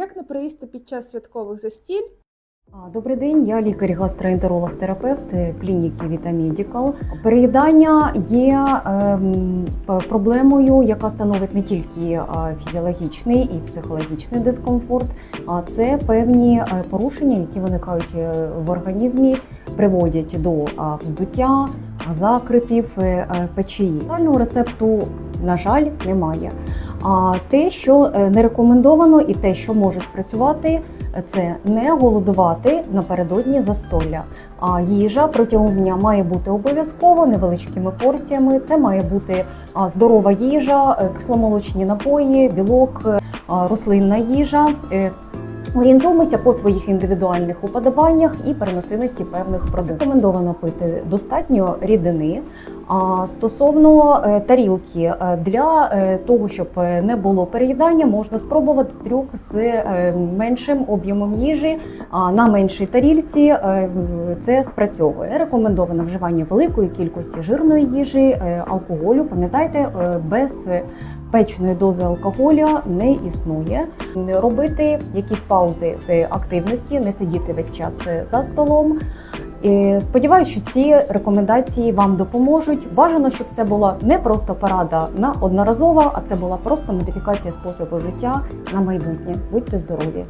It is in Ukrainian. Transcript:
Як не приїсти під час святкових застіль? Добрий день, я лікар-гастроентеролог-терапевт е, клініки Vita Переїдання є ем, проблемою, яка становить не тільки е, фізіологічний і психологічний дискомфорт, а це певні е, порушення, які виникають в організмі, приводять до вздуття, закрипів, печії. Спеціального рецепту, на жаль, немає. А те, що е, не рекомендовано, і те, що може спрацювати, це не голодувати напередодні застолля. А їжа протягом дня має бути обов'язково невеличкими порціями. Це має бути здорова їжа, е, кисломолочні напої, білок, е, рослинна їжа. Орієнтуємося по своїх індивідуальних уподобаннях і переносимості певних продуктів. Рекомендовано пити достатньо рідини. Стосовно е, тарілки, е, для е, того, щоб не було переїдання, можна спробувати трюк з меншим об'ємом їжі на меншій тарільці. е, Це спрацьовує. Не Рекомендовано вживання великої кількості жирної їжі, алкоголю. Пам'ятайте, без печної дози алкоголю не існує. Робити якісь паузи активності, не сидіти весь час за столом. І Сподіваюся, що ці рекомендації вам допоможуть. Бажано, щоб це була не просто порада на одноразова, а це була просто модифікація способу життя на майбутнє. Будьте здорові!